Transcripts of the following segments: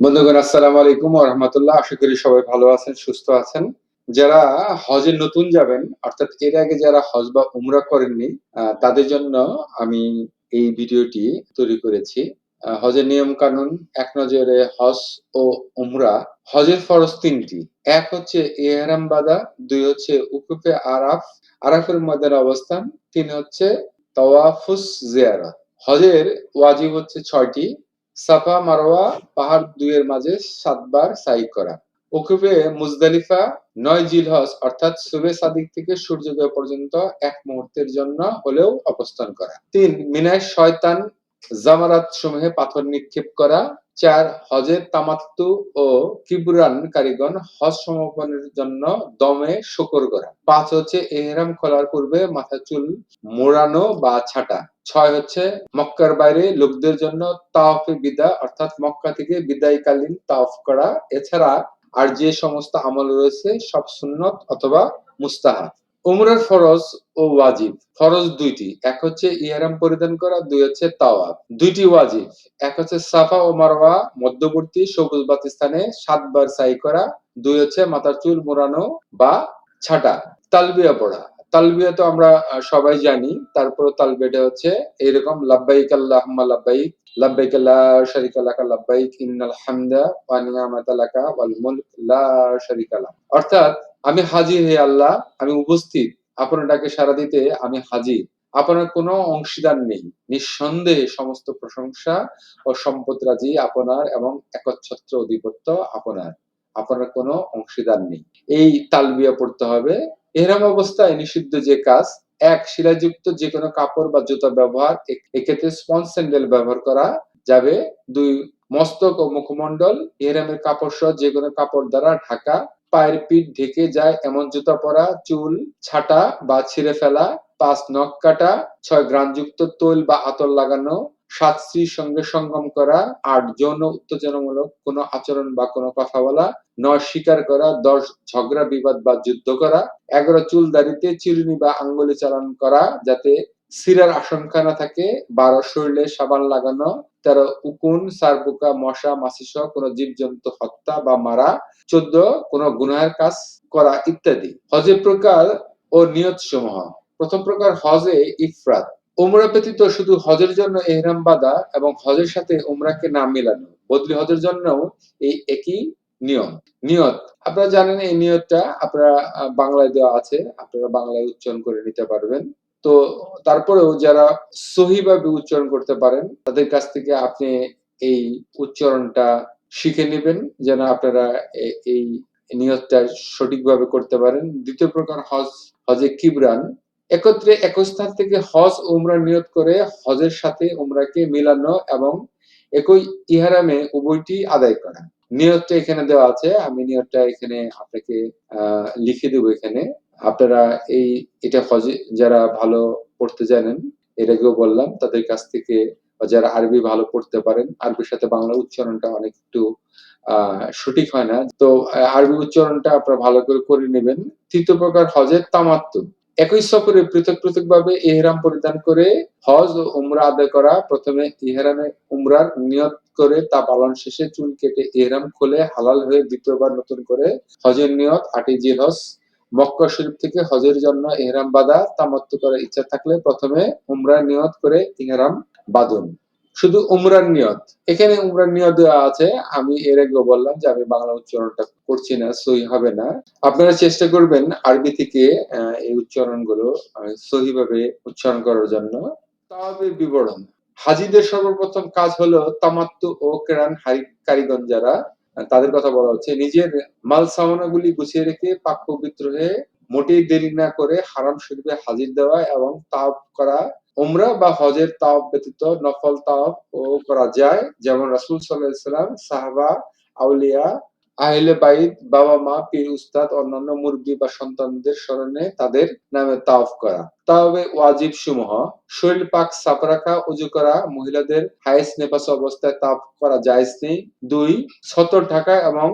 বন্ধুগণ, আসসালাম আলাইকুম রহমতুল্লাহ। আশা করি সবাই ভালো আছেন, সুস্থ আছেন। যারা হজে নতুন যাবেন, অর্থাৎ এর আগে যারা হজ বা উমরা করেননি তাদের জন্য আমি এই ভিডিওটি তৈরি করেছি। হজের নিয়ম কানুন এক নজরে হজ ও উমরা। হজের ফরজ তিনটি। এক হচ্ছে এহরাম বাদা, দুই হচ্ছে উকুফে আরাফ, আরাফের মধ্যে অবস্থান, তিন হচ্ছে তওয়াফুস জিয়ারত। হজের ওয়াজিব হচ্ছে ছয়টি। সাফা মারোয়া পাহাড় দুইয়ের মাঝে সাতবার সাই করা। ওকুবে মুজদালিফা নয় জিল হজ, অর্থাৎ সুবে সাদিক থেকে সূর্যোদয় পর্যন্ত এক মুহূর্তের জন্য হলেও অবস্থান করা। তিন, মিনায় শয়তান জামারাত সমূহে পাথর নিক্ষেপ করা। চার হজের তামাত্তু ও কিবরান কারিগণ হজ সমাপনের জন্য দমে শকর করা। পাঁচ হচ্ছে এহরাম খোলার পূর্বে মাথা চুল মোড়ানো বা ছাটা। ছয় হচ্ছে মক্কার বাইরে লোকদের জন্য তাওফে বিদা, অর্থাৎ মক্কা থেকে বিদায়কালীন তাওফ করা। এছাড়া আর যে সমস্ত আমল রয়েছে, সব সুন্নত অথবা মুস্তাহাব। উমরার ফরজ ও ওয়াজিব। ফরজ দুইটি, এক হচ্ছে ইহরাম পরিধান করা, দুই হচ্ছে তাওয়াব দুইটি ওয়াজিব, এক হচ্ছে সাফা ও মারওয়া, মধ্যবর্তী সবুজ বাতি স্থানে সাতবার সাই করা, দুই হচ্ছে মাথার চুল মোড়ানো বা ছাটা। তালবিয়া পড়া। তালবিয়া তো আমরা সবাই জানি। তারপর তালবিয়াটা হচ্ছে এরকম লাব্বাইক আল্লাহুম্মা লাব্বাইক লাব্বাইক লা শারিকা লাকা লাব্বাইক, ইন্নাল হামদা ওয়া নি'মাতা লাকা ওয়াল মুলক লা অর্থাৎ আমি হাজির হে আল্লাহ, আমি উপস্থিত। আপনার ডাকে সাড়া দিতে আমি হাজির। আপনার কোনো অংশীদার নেই। নিঃসন্দেহে সমস্ত প্রশংসা ও সম্পদ রাজি আপনার এবং একচ্ছত্র অধিপত্য আপনার। আপনার কোনো অংশীদার নেই। এই তালবিয়া পড়তে হবে। এরম অবস্থায় নিষিদ্ধ যে কাজ, এক, শিলাযুক্ত যে কোনো কাপড় বা জুতা ব্যবহার এক্ষেত্রে স্পঞ্জ স্যান্ডেল ব্যবহার করা যাবে। দুই, মস্তক ও মুখমণ্ডল এহরামের কাপড় সহ যে কোনো কাপড় দ্বারা ঢাকা পায়ের পিঠ ঢেকে যায় এমন জুতা পরা, চুল ছাটা বা ছিঁড়ে ফেলা, পাঁচ নখ কাটা, ছয় গ্রানযুক্ত তৈল বা আতর লাগানো, সাত স্ত্রীর সঙ্গে সঙ্গম করা, আট যৌন উত্তেজনামূলক কোনো আচরণ বা কোনো কথা বলা, নয় স্বীকার করা, দশ ঝগড়া, বিবাদ বা যুদ্ধ করা, এগারো চুল দাড়িতে চিরুনি বা আঙ্গুলি চালান করা, যাতে সিরার আশঙ্কা না থাকে, বারো শরীরে সাবান লাগানো তেরো উকুন সারপোকা মশা, মাছি সহ কোনো জীবজন্তু হত্যা বা মারা, চোদ্দ কোনো গুনাহের কাজ করা ইত্যাদি। হজের প্রকার ও নিয়ত সমূহ প্রথম প্রকার হজে ইফরাত। উমরা ব্যতীত শুধু হজের জন্য এহরাম বাঁধা এবং হজের সাথে উমরাকে না মিলানো। বদলি হজের জন্যও এই একই নিয়ম। নিয়ত। আপনারা জানেন এই নিয়তটা, আপনারা বাংলায় দেওয়া আছে। আপনারা বাংলায় উচ্চারণ করে নিতে পারবেন। তো তারপরেও যারা সহিভাবে উচ্চারণ করতে পারেন, তাদের কাছ থেকে আপনি এই উচ্চারণটা শিখে নেবেন যেন আপনারা এই নিয়তটা সঠিকভাবে করতে পারেন। দ্বিতীয় প্রকার হজ, হজে কিবরান। একত্রে একই স্থান থেকে হজ উমরা নিয়ত করে হজের সাথে উমরাকে মিলানো এবং একই ইহারামে উভয়টি আদায় করা। নিয়তটা এখানে দেওয়া আছে। আমি নিয়তটা এখানে আপনাকে লিখে দেবো এখানে। আপনারা এই, এটা হজে, যারা ভালো পড়তে জানেন এর আগেও বললাম, তাদের কাছ থেকে যারা আরবি ভালো পড়তে পারেন, আরবির সাথে বাংলা উচ্চারণটা অনেক একটু সঠিক হয় না। তো আরবি উচ্চারণটা আপনারা ভালো করে করে নেবেন। তৃতীয় প্রকার হজের তামাত্তু একই সফরে পৃথক পৃথক ভাবে ইহরাম পরিধান করে হজ ও উমরা আদায় করা, প্রথমে ইহরামে উমরার নিয়ত করে তা পালন শেষে চুল কেটে ইহরাম খুলে হালাল হয়ে দ্বিতীয়বার নতুন করে হজের নিয়ত আটি জিলহজ মক্কা শরীফ থেকে হজের জন্য এহরাম বাঁধা তামাত্তু করার ইচ্ছা থাকলে প্রথমে উমরার নিয়ত করে ইহরাম বাঁধুন। শুধু উমরার নিয়ত। এখানে উমরার নিয়ত দেওয়া আছে। আমি এর আগেও বললাম যে আমি বাংলা উচ্চারণটা করছি না, সহি হবে না। আপনারা চেষ্টা করবেন আরবি থেকে এই উচ্চারণগুলো সহিভাবে উচ্চারণ করার জন্য। তাওয়াবের বিবরণ। হাজিদের সর্বপ্রথম কাজ হলো তামাত্তু ও কেরান হারি- যারা তাদের কথা বলা হচ্ছে, নিজের মাল সামানাগুলি গুছিয়ে রেখে পাক পবিত্র হয়ে মোটেই দেরি না করে হারাম শরীফে হাজির দেওয়া এবং তাপ করা ওমরা বা হজের তাপ ব্যতীত নফল তাপ ও করা যায়। যেমন রাসুল সাল্লাহ সাল্লাম সাহাবা, আউলিয়া আহলে বাইত বাবা মা, পীর উস্তাদ, অন্যান্য মুরব্বী বা সন্তানদের স্মরণে তাদের নামে তাওফ করা। তাওবে ওয়াজিব সমূহ, শরীর পাক সাফ রাখা, উজু করা, মহিলাদের হাইস নেপাস অবস্থায় তাওফ করা জায়েজ নেই। দুই ছতর ঢাকা এবং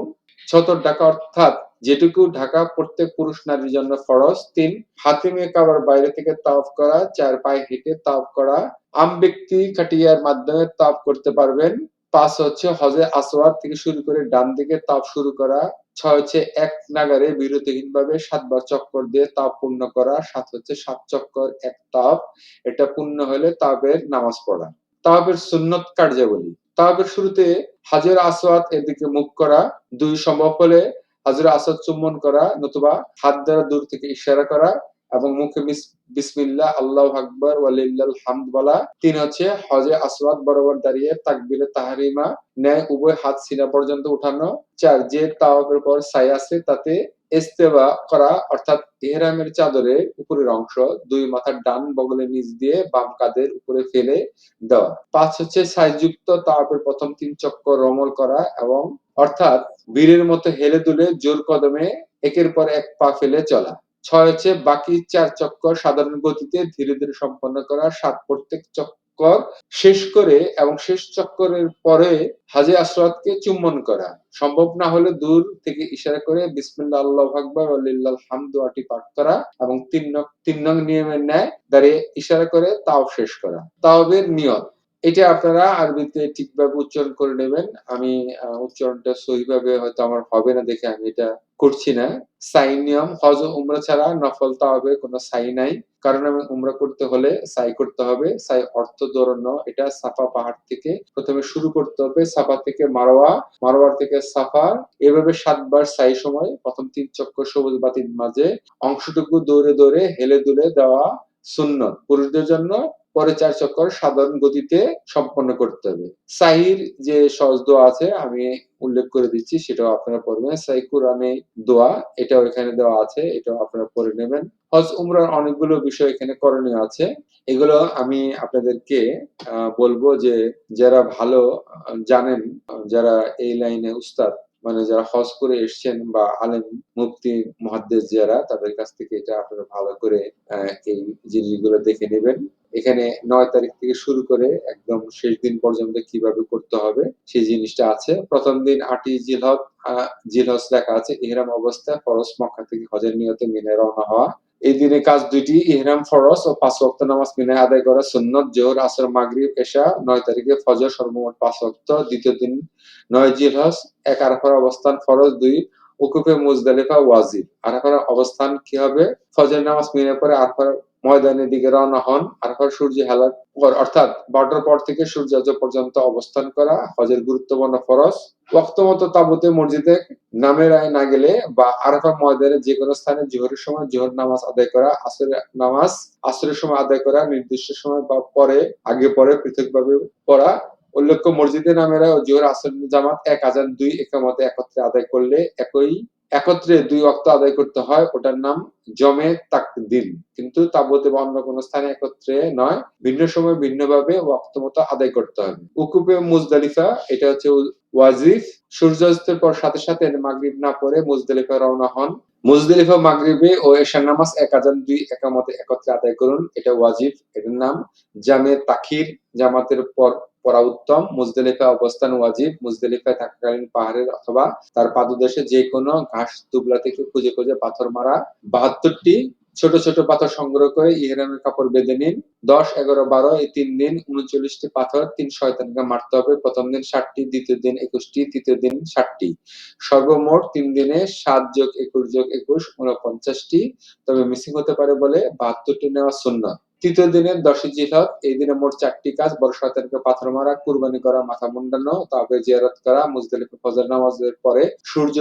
ছতর ঢাকা অর্থাৎ যেটুকু ঢাকা প্রত্যেক পুরুষ নারীর জন্য ফরজ। তিন, হাতিমে কাবার বাইরে থেকে তাওফ করা, চার পায়ে হেঁটে তাওফ করা। আম ব্যক্তি খাটিয়ার মাধ্যমে তাওফ করতে পারবেন। পাঁচ হচ্ছে হজে আসওয়াদ থেকে শুরু করে ডান দিকে তাপ শুরু করা, ছয় হচ্ছে এক নাগারে বিরতিহীন ভাবে সাতবার চক্কর দিয়ে তাপ পূর্ণ করা, সাত হচ্ছে সাত চক্কর, এক তাপ। এটা পূর্ণ হলে তাপের নামাজ পড়া। তাবের সুন্নত কার্যাবলী। তাবের শুরুতে হাজার আসওয়াদ এর দিকে মুখ করা, দুই সম্ভব হলে হাজার আসাদ চুম্বন করা, নতুবা হাত দ্বারা দূর থেকে ইশারা করা এবং মুখে বিস- বিসমিল্লাহ, আল্লাহ আকবর, ওয়ালিল্লাল হামদ বলা তিন হচ্ছে হজে আসওয়াদ বরাবর দাঁড়িয়ে তাকবিরে, তাহারিমা, ন্যায় উভয় হাত সিনা পর্যন্ত উঠানো। চার, যে তাওয়াবের পর সাই আছে, তাতে ইস্তেবা করা, অর্থাৎ ইহরামের চাদরের উপরের অংশ দুই মাথার ডান বগলের নিচ দিয়ে বাম কাঁধের উপরে ফেলে দেওয়া। পাঁচ হচ্ছে সাইযুক্ত তাওয়াবের প্রথম তিন চক্কর রমল করা এবং অর্থাৎ বীরের মতো হেলে দুলে জোর কদমে একের পর এক পা ফেলে চলা। ছয় হচ্ছে বাকি চার চক্কর সাধারণ গতিতে ধীরে ধীরে সম্পন্ন করা সাত প্রত্যেক চক্কর শেষ করে এবং শেষ চক্করের পরে হাজে আসরাতকে চুম্বন করা। সম্ভব না হলে দূর থেকে ইশারা করে বিসমিল্লাহ, আল্লাহ আকবর আল্লাহ হামদুয়াটি পাঠ করা এবং তিন নং তিন নং নিয়মের ন্যায় দাঁড়িয়ে ইশারা করে তাও শেষ করা। তাওবের নিয়ত। এটা আপনারা আরবিতে ঠিকভাবে উচ্চারণ করে নেবেন। আমি উচ্চারণটা সহিভাবে হয়তো আমার হবে না দেখে আমি এটা করছি না। সাই নিয়ম, হজ উমরা ছাড়া নফল হবে কোনো সাই নাই। কারণ আমি উমরা করতে হলে সাই করতে হবে। সাই অর্থ দৌড়ানো এটা সাফা পাহাড় থেকে প্রথমে শুরু করতে হবে। সাফা থেকে মারোয়া মারোয়ার থেকে সাফা। এভাবে সাতবার সাই সময়, প্রথম তিন চক্র সবুজ বাতির মাঝে। অংশটুকু দৌড়ে দৌড়ে হেলে দুলে দেওয়া। সুন্নত। পুরুষদের জন্য পরে চার চক্কর সাধারণ গতিতে সম্পন্ন করতে হবে। সাহির যে সহজ দোয়া আছে, আমি উল্লেখ করে দিচ্ছি, সেটাও আপনারা পড়বেন। সাই কোরআনে দোয়া, এটাও এখানে দেওয়া আছে, এটাও আপনারা পড়ে নেবেন। হজ, উমরার অনেকগুলো বিষয় এখানে করণীয় আছে। এগুলো আমি আপনাদেরকে বলব যে যারা ভালো জানেন, যারা এই লাইনে উস্তাদ মানে যারা হজ করে এসছেন বা আলেম মুক্তি মহাদ্দেশ যারা, তাদের কাছ থেকে এটা আপনারা ভালো করে এই জিনিসগুলো দেখে নেবেন। এখানে নয় তারিখ থেকে শুরু করে একদম শেষ দিন পর্যন্ত কীভাবে করতে হবে, সেই জিনিসটা আছে। প্রথম দিন আটি জিলহজ জিলহজ লেখা আছে, ইহরাম অবস্থা ফরস মক্কা থেকে হজের নিয়তে মিনে রওনা হওয়া। এই দিনে কাজ দুইটি, ইহরাম ফরজ ও পাঁচ ওয়াক্ত নামাজ মিনে আদায় করা সুন্নত, জোহর, আসর, মাগরিব, এশা, নয় তারিখে ফজর, সর্বমোট পাঁচ ওয়াক্ত, দ্বিতীয় দিন নয় জিলহজ, এক আরাফার অবস্থান ফরজ, দুই উকুফে মুজদালিফা ওয়াজিব। আরাফার অবস্থান কি হবে? ফজর নামাজ মিনে পরে আরাফার ময়দানের দিকে রওনা হন আরাফার সূর্য হেলার পর, অর্থাৎ বারোটার পর থেকে সূর্যাস্ত পর্যন্ত অবস্থান করা হজের গুরুত্বপূর্ণ ফরজ। মতো তাবুতে মসজিদে নামের আয় না গেলে বা আরাফা ময়দানে যে কোনো স্থানে জোহরের সময় জোহর নামাজ আদায় করা, আসরের নামাজ, আসরের সময় আদায় করা, নির্দিষ্ট সময় বা পরে, আগে পরে পৃথকভাবে পড়া। উল্লেখ্য মসজিদে নামেরা ও জোহর আসর জামাত এক হাজার দুই একামতে একত্রে আদায় করলে একই একত্রে দুই অক্ত আদায় করতে হয়, ওটার নাম জমে তাকদিন কিন্তু তাবতে বা অন্য কোনো স্থানে একত্রে নয়, ভিন্ন সময় ভিন্নভাবে ওয়াক্ত মতো আদায় করতে হবে। উকুপে মুজদালিফা, এটা হচ্ছে ওয়াজিফ, সূর্যাস্তের পর সাথে সাথে মাগরিব না পড়ে মুজদালিফা রওনা হন। মুজদালিফা মাগরিবে ও এশার নামাজ এক আজান দুই একামতে একত্রে আদায় করুন, এটা ওয়াজিব এটার নাম জামে তাখির, জামাতের পর পড়া উত্তম। মুজদালিফা অবস্থান ওয়াজিব। মুজদালিফায় থাকাকালীন পাহাড়ের অথবা তার পাদদেশে যে কোনো ঘাস দুবলা থেকে খুঁজে খুঁজে পাথর মারা। বাহাত্তরটি ছোট ছোট পাথর সংগ্রহ করে ইহরামের কাপড় বেঁধে নিন। দশ, এগারো, বারো, এই তিন দিন উনচল্লিশটি পাথর, তিন শয়তানকে মারতে হবে। প্রথম দিন ষাটটি, দ্বিতীয় দিন একুশটি, তৃতীয় দিন ষাটটি। সর্বমোট তিন দিনে সাত যোগ একুশ যোগ একুশ উনপঞ্চাশটি তবে মিসিং হতে পারে বলে বাহাত্তরটি নেওয়া সুন্নত। তৃতীয় দিনে দশই জিহাদ, এই দিনে মোট চারটি কাজ বড় শয়তানকে পাথর মারা, কুরবানি করা, মাথা মুন্ডানো তবে জিয়ারত করা, মুজদালিফা ফজর নামাজের পরে সূর্য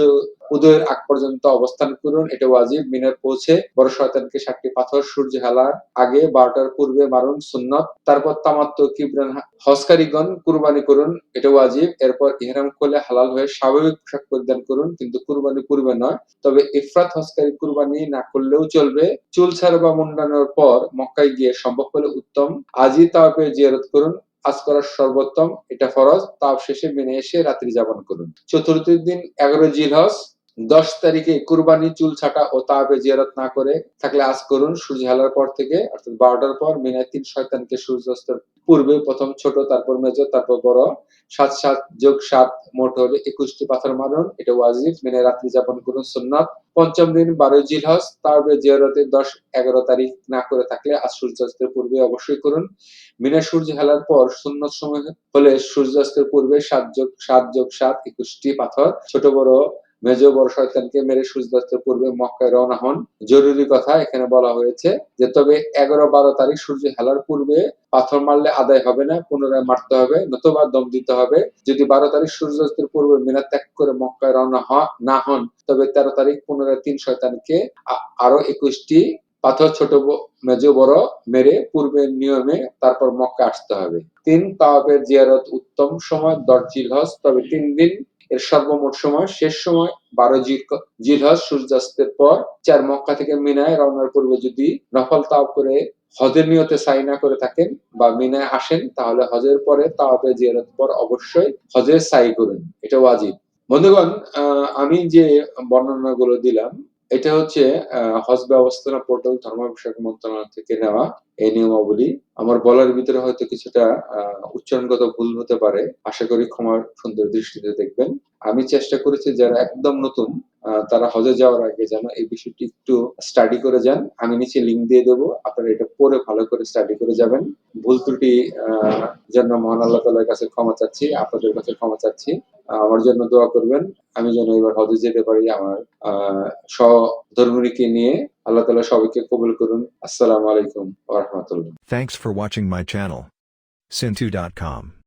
উদয়ের আগ পর্যন্ত অবস্থান করুন এটা ওয়াজিব, মিনার পৌঁছে বড় শয়তানকে সাতটি পাথর সূর্য হেলার আগে বারোটার পূর্বে মারুন সুন্নত, তারপর তামাত্ম কিবরান হসকারীগণ কুরবানি করুন, এটা ওয়াজিব, এরপর ইহরাম করলে হালাল হয়ে স্বাভাবিক পোশাক পরিধান করুন, কিন্তু কুরবানি পূর্বে নয়, তবে ইফরাত হসকারী কুরবানি না করলেও চলবে, চুল ছাড়া বা মুন্ডানোর পর মক্কায় গিয়ে সম্ভব হলে উত্তম। আজই তাওয়াফে জিয়ারত করুন। আজ করার সর্বোত্তম এটা ফরজ। তাপ শেষে মেনে এসে রাত্রি যাপন করুন। চতুর্থ দিন, এগারো জিলহজ। দশ তারিখে কুরবানি, চুল ছাটা ও তাপে জিয়ারত না করে থাকলে আজ করুন। সূর্য হেলার পর থেকে, অর্থাৎ বারোটার পর মিনায় তিন শয়তানকে সূর্যাস্তের পূর্বে প্রথম ছোট, তারপর মেজর, তারপর বড়। সাত সাত যোগ সাত মোট হলে একুশটি পাথর মারুন এটা ওয়াজিব। মেনে রাত্রি যাপন করুন সুন্নত। পঞ্চম দিন বারোই জিলহজ। তারপরে জিয়ারতে দশ, এগারো তারিখ না করে থাকলে আজ সূর্যাস্তের পূর্বে অবশ্যই করুন। মিনা সূর্য হেলার পর শূন্য সময় হলে সূর্যাস্তের পূর্বে সাত যোগ সাত যোগ সাত একুশটি পাথর। ছোট, বড় মেজ বড় শয়তানকে মেরে সূর্যাস্তের পূর্বে মক্কায় রওনা হন। জরুরি কথা এখানে বলা হয়েছে যে, তবে এগারো বারো তারিখ সূর্য হেলার পূর্বে পাথর মারলে আদায় হবে না, পুনরায় মারতে হবে, নতুবা দম দিতে হবে। যদি বারো তারিখ সূর্যাস্তের পূর্বে মিনা ত্যাগ করে মক্কায় রওনা না হন, তবে তেরো তারিখ পুনরায় তিন শয়তানকে আরও একুশটি পাথর ছোট মেজ বড় মেরে পূর্বের নিয়মে তারপর মক্কা আসতে হবে। তিন তাওয়াবের জিয়ারত উত্তম সময় দশ জিলহজ তবে তিন দিন এর সর্বমোট সময় শেষ সময় বারো জিল- জিলহজ সূর্যাস্তের পর চার মক্কা থেকে মিনায় রওনার পূর্বে যদি নফল তাও করে হজের নিয়তে সাই না করে থাকেন বা মিনায় আসেন, তাহলে হজের পরে তাওয়াবের জিয়ারত পর অবশ্যই হজের সাই করুন। এটা ওয়াজিব। বন্ধুগণ আমি যে বর্ণনাগুলো দিলাম এটা হচ্ছে হজ ব্যবস্থাপনা পোর্টাল ধর্ম বিষয়ক মন্ত্রণালয় থেকে নেওয়া এই নিয়মাবলী। আমার বলার ভিতরে হয়তো কিছুটা উচ্চারণগত ভুল হতে পারে। আশা করি ক্ষমার সুন্দর দৃষ্টিতে দেখবেন। আমি চেষ্টা করেছি যারা একদম নতুন তারা হজে যাওয়ার আগে যেন এই বিষয়টি একটু স্টাডি করে যান। আমি নিচে লিঙ্ক দিয়ে দেবো, আপনারা এটা পড়ে ভালো করে স্টাডি করে যাবেন। ভুল ত্রুটি জন্য মহান আল্লাহ তালার কাছে ক্ষমা চাচ্ছি, আপনাদের কাছে ক্ষমা চাচ্ছি। আমার জন্য দোয়া করবেন। আমি যেন এবার হজে যেতে পারি আমার, আহ, সহধর্মীকে নিয়ে। আল্লাহ তালা সবাইকে কবুল করুন। আসসালামু আলাইকুম ওয়া রাহমাতুল্লাহ। Thanks for watching my channel. Sintu.com